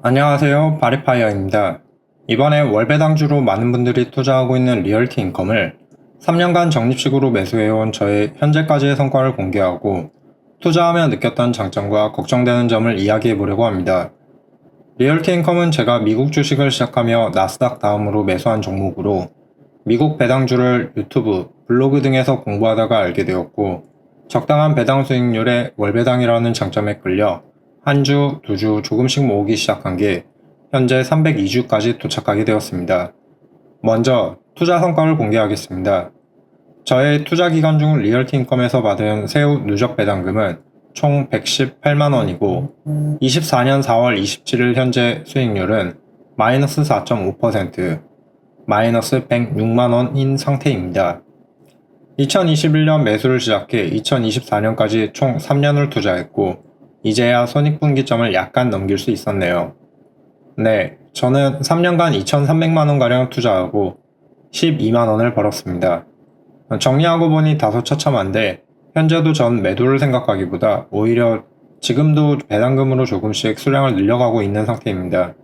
안녕하세요. 바리파이어입니다. 이번에 월배당주로 많은 분들이 투자하고 있는 리얼티 인컴을 3년간 적립식으로 매수해온 저의 현재까지의 성과를 공개하고 투자하며 느꼈던 장점과 걱정되는 점을 이야기해 보려고 합니다. 리얼티 인컴은 제가 미국 주식을 시작하며 나스닥 다음으로 매수한 종목으로 미국 배당주를 유튜브, 블로그 등에서 공부하다가 알게 되었고 적당한 배당 수익률의 월배당이라는 장점에 끌려 한 주, 두 주 조금씩 모으기 시작한 게 현재 302주까지 도착하게 되었습니다. 먼저 투자 성과를 공개하겠습니다. 저의 투자 기간 중 리얼티 인컴에서 받은 세후 누적 배당금은 총 118만 원이고 24년 4월 27일 현재 수익률은 마이너스 4.5% 마이너스 106만 원인 상태입니다. 2021년 매수를 시작해 2024년까지 총 3년을 투자했고 이제야 손익분기점을 약간 넘길 수 있었네요. 네, 저는 3년간 2,300만원가량 투자하고 12만원을 벌었습니다. 정리하고 보니 다소 처참한데, 현재도 전 매도를 생각하기보다 오히려 지금도 배당금으로 조금씩 수량을 늘려가고 있는 상태입니다.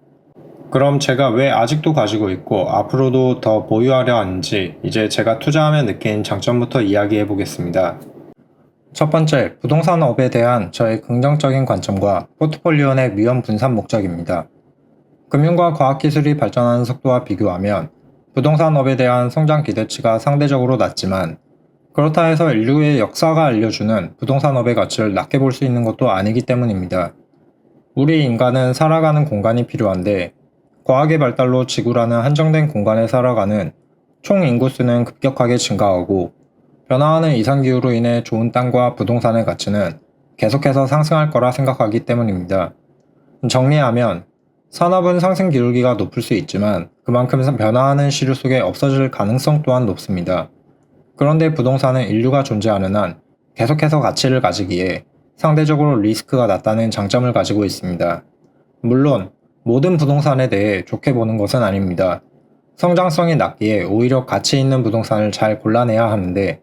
그럼 제가 왜 아직도 가지고 있고 앞으로도 더 보유하려 하는지 이제 제가 투자하며 느낀 장점부터 이야기해 보겠습니다. 첫 번째, 부동산업에 대한 저의 긍정적인 관점과 포트폴리오 내 위험 분산 목적입니다. 금융과 과학기술이 발전하는 속도와 비교하면 부동산업에 대한 성장 기대치가 상대적으로 낮지만 그렇다 해서 인류의 역사가 알려주는 부동산업의 가치를 낮게 볼 수 있는 것도 아니기 때문입니다. 우리 인간은 살아가는 공간이 필요한데 과학의 발달로 지구라는 한정된 공간에 살아가는 총 인구수는 급격하게 증가하고 변화하는 이상기후로 인해 좋은 땅과 부동산의 가치는 계속해서 상승할 거라 생각하기 때문입니다. 정리하면 산업은 상승 기울기가 높을 수 있지만 그만큼 변화하는 시류 속에 없어질 가능성 또한 높습니다. 그런데 부동산은 인류가 존재하는 한 계속해서 가치를 가지기에 상대적으로 리스크가 낮다는 장점을 가지고 있습니다. 물론 모든 부동산에 대해 좋게 보는 것은 아닙니다. 성장성이 낮기에 오히려 가치 있는 부동산을 잘 골라내야 하는데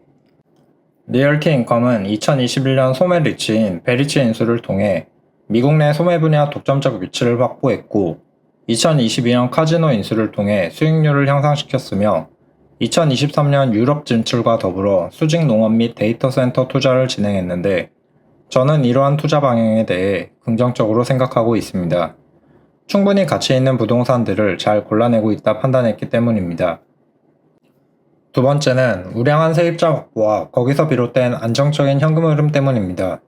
리얼티 인컴은 2021년 소매 리치인 베리치 인수를 통해 미국 내 소매 분야 독점적 위치를 확보했고 2022년 카지노 인수를 통해 수익률을 향상시켰으며 2023년 유럽 진출과 더불어 수직 농업 및 데이터 센터 투자를 진행했는데 저는 이러한 투자 방향에 대해 긍정적으로 생각하고 있습니다. 충분히 가치 있는 부동산들을 잘 골라내고 있다 판단했기 때문입니다. 두 번째는 우량한 세입자 확보와 거기서 비롯된 안정적인 현금 흐름 때문입니다.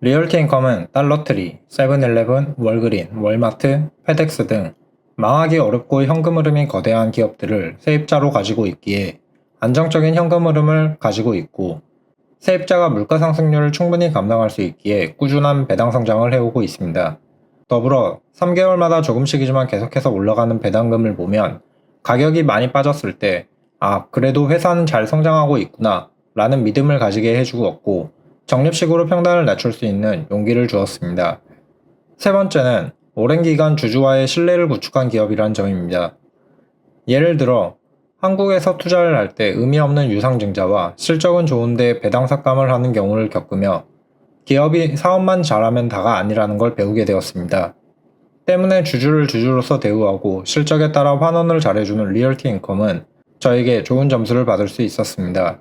리얼티 인컴은 달러트리, 세븐일레븐, 월그린, 월마트, 페덱스 등 망하기 어렵고 현금 흐름이 거대한 기업들을 세입자로 가지고 있기에 안정적인 현금 흐름을 가지고 있고 세입자가 물가 상승률을 충분히 감당할 수 있기에 꾸준한 배당 성장을 해오고 있습니다. 더불어 3개월마다 조금씩이지만 계속해서 올라가는 배당금을 보면 가격이 많이 빠졌을 때 아, 그래도 회사는 잘 성장하고 있구나 라는 믿음을 가지게 해주었고 적립식으로 평단을 낮출 수 있는 용기를 주었습니다. 세 번째는 오랜 기간 주주와의 신뢰를 구축한 기업이란 점입니다. 예를 들어 한국에서 투자를 할 때 의미 없는 유상증자와 실적은 좋은데 배당 삭감을 하는 경우를 겪으며 기업이 사업만 잘하면 다가 아니라는 걸 배우게 되었습니다. 때문에 주주를 주주로서 대우하고 실적에 따라 환원을 잘해주는 리얼티 인컴은 저에게 좋은 점수를 받을 수 있었습니다.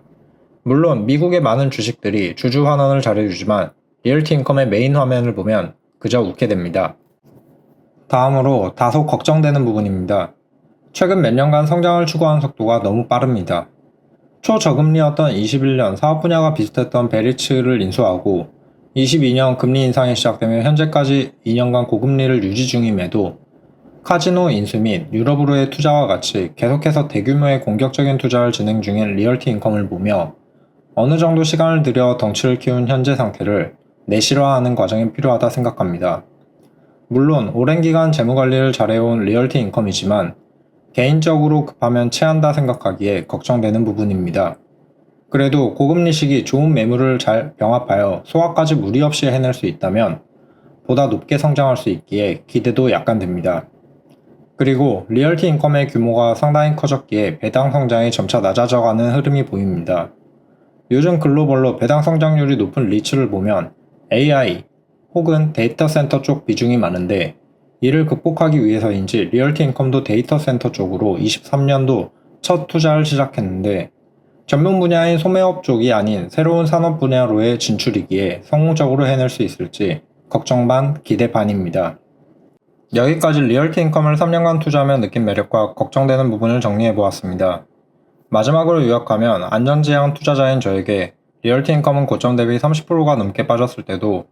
물론 미국의 많은 주식들이 주주 환원을 잘해주지만 리얼티 인컴의 메인 화면을 보면 그저 웃게 됩니다. 다음으로 다소 걱정되는 부분입니다. 최근 몇 년간 성장을 추구한 속도가 너무 빠릅니다. 초저금리였던 21년 사업 분야가 비슷했던 베리츠를 인수하고 22년 금리 인상이 시작되며 현재까지 2년간 고금리를 유지 중임에도 카지노 인수 및 유럽으로의 투자와 같이 계속해서 대규모의 공격적인 투자를 진행 중인 리얼티 인컴을 보며 어느 정도 시간을 들여 덩치를 키운 현재 상태를 내실화하는 과정이 필요하다 생각합니다. 물론 오랜 기간 재무관리를 잘해온 리얼티 인컴이지만 개인적으로 급하면 체한다 생각하기에 걱정되는 부분입니다. 그래도 고금리 시기 좋은 매물을 잘 병합하여 소화까지 무리 없이 해낼 수 있다면 보다 높게 성장할 수 있기에 기대도 약간 됩니다. 그리고 리얼티 인컴의 규모가 상당히 커졌기에 배당 성장이 점차 낮아져가는 흐름이 보입니다. 요즘 글로벌로 배당 성장률이 높은 리츠를 보면 AI 혹은 데이터 센터 쪽 비중이 많은데 이를 극복하기 위해서인지 리얼티 인컴도 데이터 센터 쪽으로 23년도 첫 투자를 시작했는데 전문 분야인 소매업 쪽이 아닌 새로운 산업 분야로의 진출이기에 성공적으로 해낼 수 있을지 걱정 반 기대 반입니다. 여기까지 리얼티 인컴을 3년간 투자하며 느낀 매력과 걱정되는 부분을 정리해 보았습니다. 마지막으로 요약하면 안전지향 투자자인 저에게 리얼티 인컴은 고점 대비 30%가 넘게 빠졌을 때도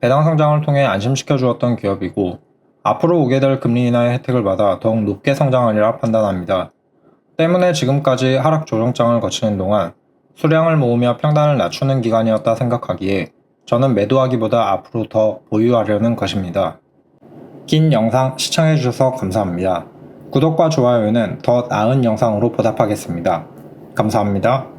배당 성장을 통해 안심시켜 주었던 기업이고 앞으로 오게 될 금리 인하의 혜택을 받아 더욱 높게 성장하리라 판단합니다. 때문에 지금까지 하락 조정장을 거치는 동안 수량을 모으며 평단을 낮추는 기간이었다 생각하기에 저는 매도하기보다 앞으로 더 보유하려는 것입니다. 긴 영상 시청해주셔서 감사합니다. 구독과 좋아요는 더 나은 영상으로 보답하겠습니다. 감사합니다.